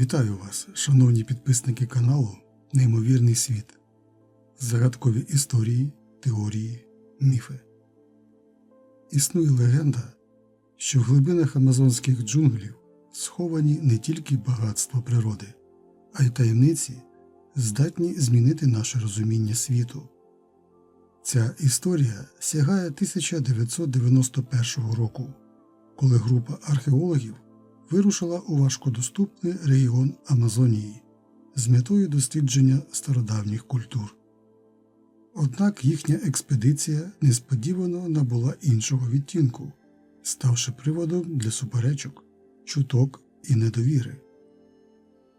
Вітаю вас, шановні підписники каналу Неймовірний світ. Загадкові історії, теорії, міфи. Існує легенда, що в глибинах амазонських джунглів сховані не тільки багатство природи, а й таємниці, здатні змінити наше розуміння світу. Ця історія сягає 1991 року, коли група археологів вирушила у важкодоступний регіон Амазонії з метою дослідження стародавніх культур. Однак їхня експедиція несподівано набула іншого відтінку, ставши приводом для суперечок, чуток і недовіри.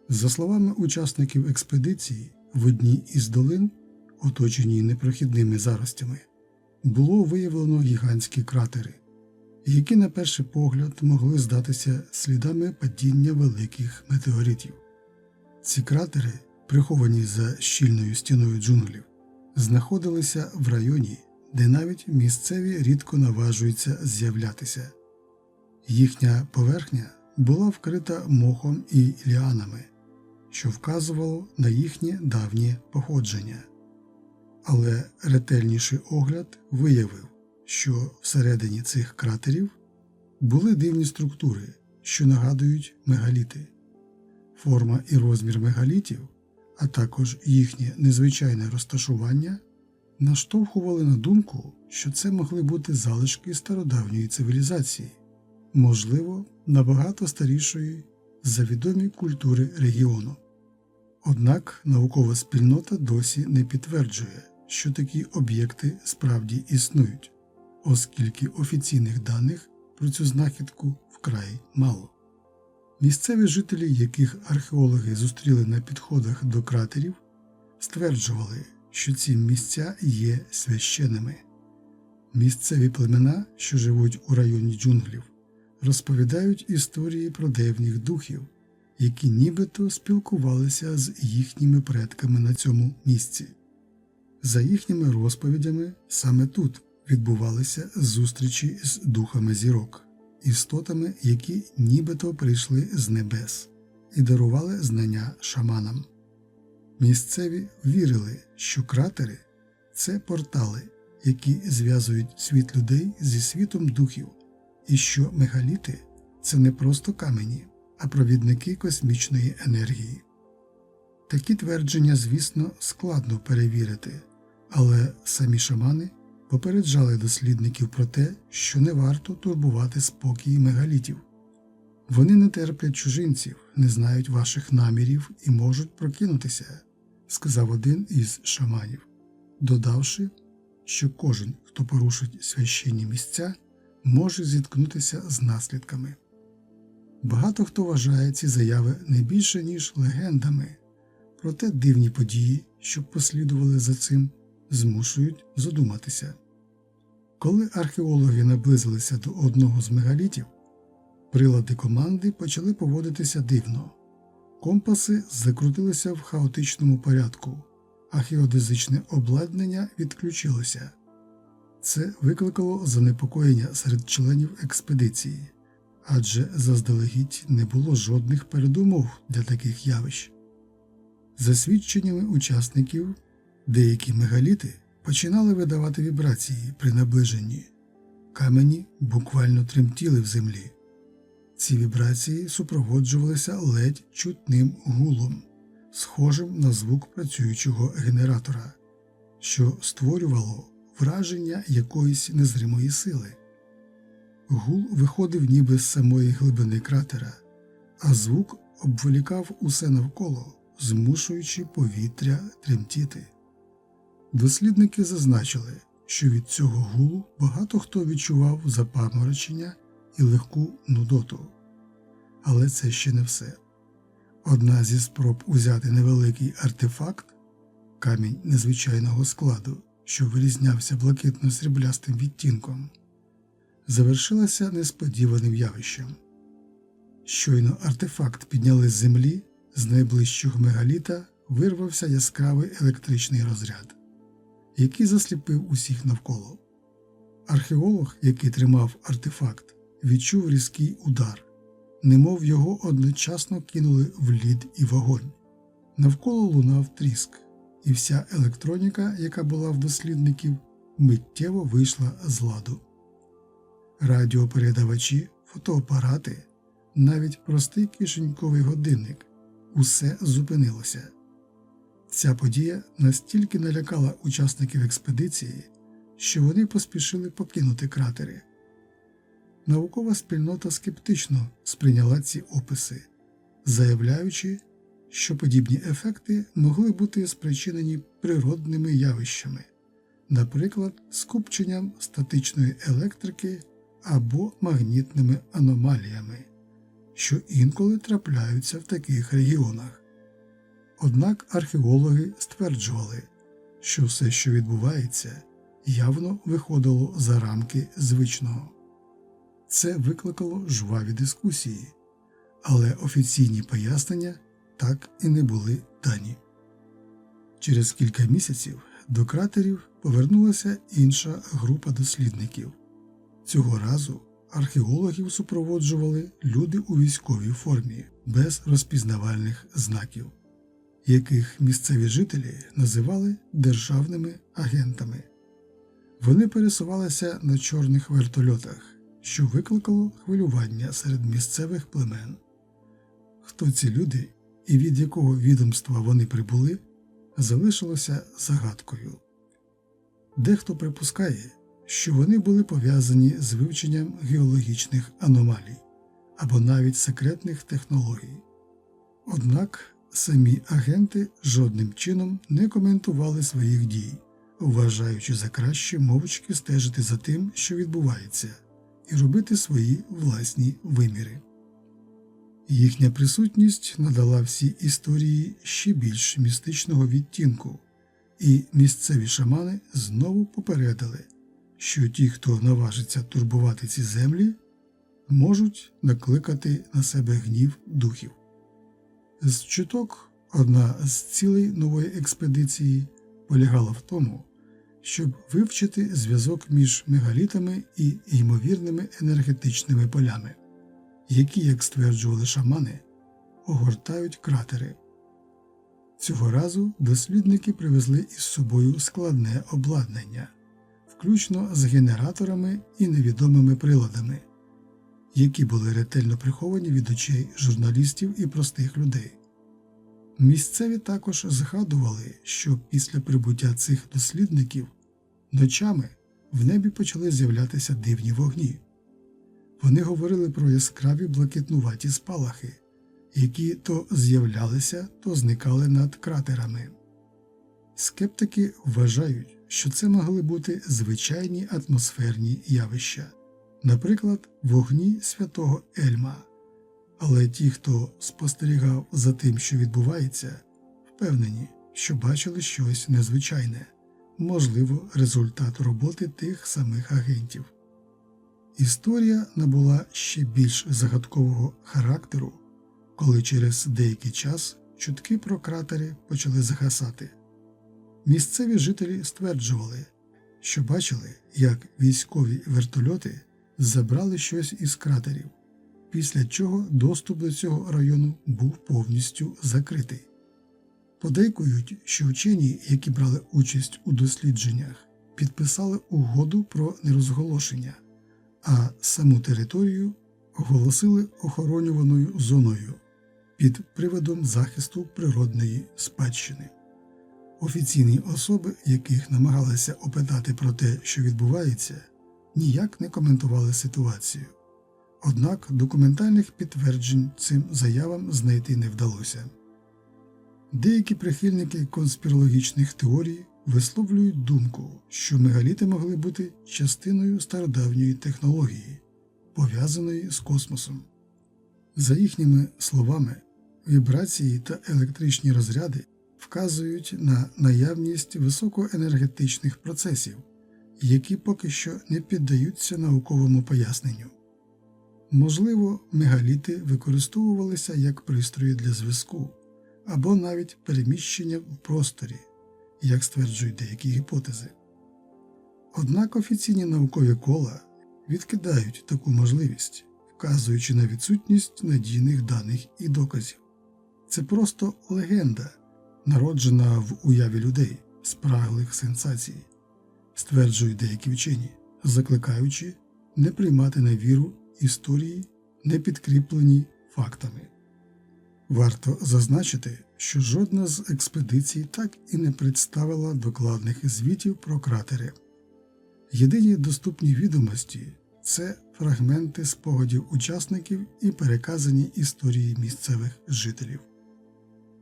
За словами учасників експедиції, в одній із долин, оточеній непрохідними заростями, було виявлено гігантські кратери, які на перший погляд могли здатися слідами падіння великих метеоритів. Ці кратери, приховані за щільною стіною джунглів, знаходилися в районі, де навіть місцеві рідко наважуються з'являтися. Їхня поверхня була вкрита мохом і ліанами, що вказувало на їхнє давнє походження. Але ретельніший огляд виявив, що всередині цих кратерів були дивні структури, що нагадують мегаліти. Форма і розмір мегалітів, а також їхнє незвичайне розташування, наштовхували на думку, що це могли бути залишки стародавньої цивілізації, можливо, набагато старішої за відомі культури регіону. Однак наукова спільнота досі не підтверджує, що такі об'єкти справді існують, оскільки офіційних даних про цю знахідку вкрай мало. Місцеві жителі, яких археологи зустріли на підходах до кратерів, стверджували, що ці місця є священними. Місцеві племена, що живуть у районі джунглів, розповідають історії про древніх духів, які нібито спілкувалися з їхніми предками на цьому місці. За їхніми розповідями, саме тут відбувалися зустрічі з духами зірок, істотами, які нібито прийшли з небес і дарували знання шаманам. Місцеві вірили, що кратери це портали, які зв'язують світ людей зі світом духів, і що мегаліти це не просто камені, а провідники космічної енергії. Такі твердження, звісно, складно перевірити, але самі шамани попереджали дослідників про те, що не варто турбувати спокій мегалітів. Вони не терплять чужинців, не знають ваших намірів і можуть прокинутися, сказав один із шаманів, додавши, що кожен, хто порушить священні місця, може зіткнутися з наслідками. Багато хто вважає ці заяви не більше, ніж легендами, проте дивні події, що послідували за цим, змушують задуматися. Коли археологи наблизилися до одного з мегалітів, прилади команди почали поводитися дивно. Компаси закрутилися в хаотичному порядку, а геодезичне обладнання відключилося. Це викликало занепокоєння серед членів експедиції, адже заздалегідь не було жодних передумов для таких явищ. За свідченнями учасників, деякі мегаліти починали видавати вібрації при наближенні, камені буквально тремтіли в землі. Ці вібрації супроводжувалися ледь чутним гулом, схожим на звук працюючого генератора, що створювало враження якоїсь незримої сили. Гул виходив ніби з самої глибини кратера, а звук обволікав усе навколо, змушуючи повітря тремтіти. Дослідники зазначили, що від цього гулу багато хто відчував запаморочення і легку нудоту. Але це ще не все. Одна зі спроб узяти невеликий артефакт камінь незвичайного складу, що вирізнявся блакитно-сріблястим відтінком, завершилася несподіваним явищем. Щойно артефакт підняли з землі, з найближчого мегаліта вирвався яскравий електричний розряд, який засліпив усіх навколо. Археолог, який тримав артефакт, відчув різкий удар, немов його одночасно кинули в лід і вогонь. Навколо лунав тріск, і вся електроніка, яка була в дослідників, миттєво вийшла з ладу. Радіопередавачі, фотоапарати, навіть простий кишеньковий годинник усе зупинилося. Ця подія настільки налякала учасників експедиції, що вони поспішили покинути кратери. Наукова спільнота скептично сприйняла ці описи, заявляючи, що подібні ефекти могли бути спричинені природними явищами, наприклад, скупченням статичної електрики або магнітними аномаліями, що інколи трапляються в таких регіонах. Однак археологи стверджували, що все, що відбувається, явно виходило за рамки звичного. Це викликало жваві дискусії, але офіційні пояснення так і не були дані. Через кілька місяців до кратерів повернулася інша група дослідників. Цього разу археологів супроводжували люди у військовій формі без розпізнавальних знаків, яких місцеві жителі називали державними агентами. Вони пересувалися на чорних вертольотах, що викликало хвилювання серед місцевих племен. Хто ці люди і від якого відомства вони прибули, залишилося загадкою. Дехто припускає, що вони були пов'язані з вивченням геологічних аномалій або навіть секретних технологій. Однак самі агенти жодним чином не коментували своїх дій, вважаючи за краще мовчки стежити за тим, що відбувається, і робити свої власні виміри. Їхня присутність надала всій історії ще більш містичного відтінку, і місцеві шамани знову попередили, що ті, хто наважиться турбувати ці землі, можуть накликати на себе гнів духів. З чуток одна з цілей нової експедиції полягала в тому, щоб вивчити зв'язок між мегалітами і ймовірними енергетичними полями які, як стверджували шамани, огортають кратери. Цього разу дослідники привезли із собою складне обладнання, включно з генераторами і невідомими приладами, які були ретельно приховані від очей журналістів і простих людей. Місцеві також згадували, що після прибуття цих дослідників ночами в небі почали з'являтися дивні вогні. Вони говорили про яскраві блакитнуваті спалахи, які то з'являлися, то зникали над кратерами. Скептики вважають, що це могли бути звичайні атмосферні явища, наприклад, вогні святого Ельма. Але ті, хто спостерігав за тим, що відбувається, впевнені, що бачили щось незвичайне, можливо, результат роботи тих самих агентів. Історія набула ще більш загадкового характеру, коли через деякий час чутки про кратери почали загасати. Місцеві жителі стверджували, що бачили, як військові вертольоти забрали щось із кратерів, після чого доступ до цього району був повністю закритий. Подейкують, що вчені, які брали участь у дослідженнях, підписали угоду про нерозголошення а саму територію оголосили охоронюваною зоною під приводом захисту природної спадщини. Офіційні особи, яких намагалися опитати про те, що відбувається, ніяк не коментували ситуацію. Однак документальних підтверджень цим заявам знайти не вдалося. Деякі прихильники конспірологічних теорій висловлюють думку, що мегаліти могли бути частиною стародавньої технології, пов'язаної з космосом. За їхніми словами, вібрації та електричні розряди вказують на наявність високоенергетичних процесів, які поки що не піддаються науковому поясненню. Можливо, мегаліти використовувалися як пристрої для зв'язку або навіть переміщення в просторі як стверджують деякі гіпотези. Однак офіційні наукові кола відкидають таку можливість, вказуючи на відсутність надійних даних і доказів. Це просто легенда, народжена в уяві людей, спраглих сенсацій, стверджують деякі вчені, закликаючи не приймати на віру історії, не підкріплені фактами. Варто зазначити, що жодна з експедицій так і не представила докладних звітів про кратери. Єдині доступні відомості це фрагменти спогадів учасників і переказані історії місцевих жителів.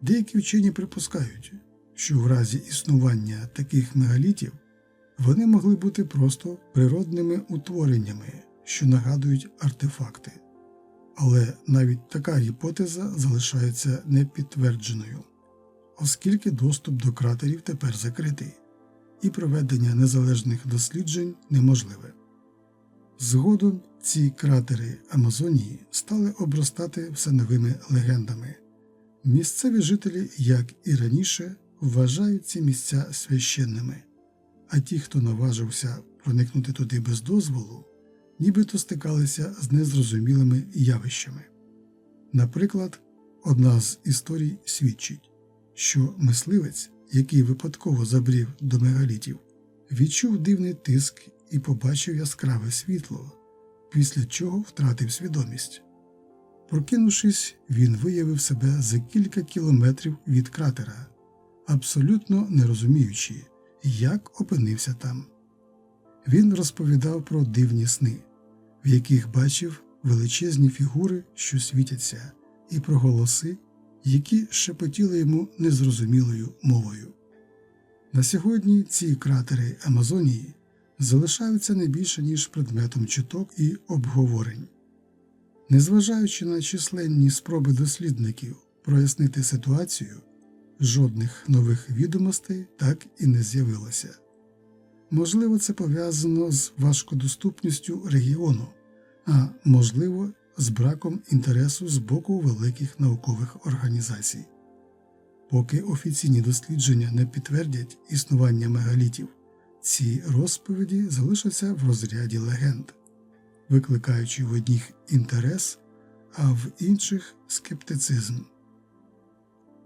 Деякі вчені припускають, що в разі існування таких мегалітів вони могли бути просто природними утвореннями, що нагадують артефакти. Але навіть така гіпотеза залишається непідтвердженою, оскільки доступ до кратерів тепер закритий, і проведення незалежних досліджень неможливе. Згодом ці кратери Амазонії стали обростати все новими легендами. Місцеві жителі, як і раніше, вважають ці місця священними, а ті, хто наважився проникнути туди без дозволу, нібито стикалися з незрозумілими явищами. Наприклад, одна з історій свідчить, що мисливець, який випадково забрів до мегалітів, відчув дивний тиск і побачив яскраве світло, після чого втратив свідомість. Прокинувшись, він виявив себе за кілька кілометрів від кратера, абсолютно не розуміючи, як опинився там. Він розповідав про дивні сни, в яких бачив величезні фігури, що світяться, і про голоси, які шепотіли йому незрозумілою мовою. На сьогодні ці кратери Амазонії залишаються не більше ніж предметом чуток і обговорень. Незважаючи на численні спроби дослідників прояснити ситуацію, жодних нових відомостей так і не з'явилося. Можливо, це пов'язано з важкодоступністю регіону, а можливо, з браком інтересу з боку великих наукових організацій. Поки офіційні дослідження не підтвердять існування мегалітів, ці розповіді залишаться в розряді легенд, викликаючи в одних інтерес, а в інших скептицизм.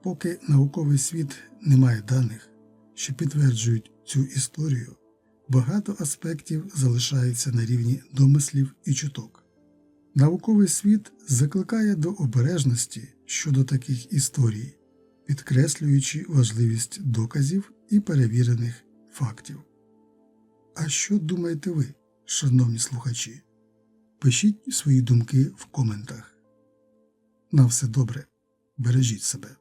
Поки науковий світ не має даних, що підтверджують цю історію, багато аспектів залишається на рівні домислів і чуток. Науковий світ закликає до обережності щодо таких історій, підкреслюючи важливість доказів і перевірених фактів. А що думаєте ви, шановні слухачі? Пишіть свої думки в коментах. На все добре, бережіть себе.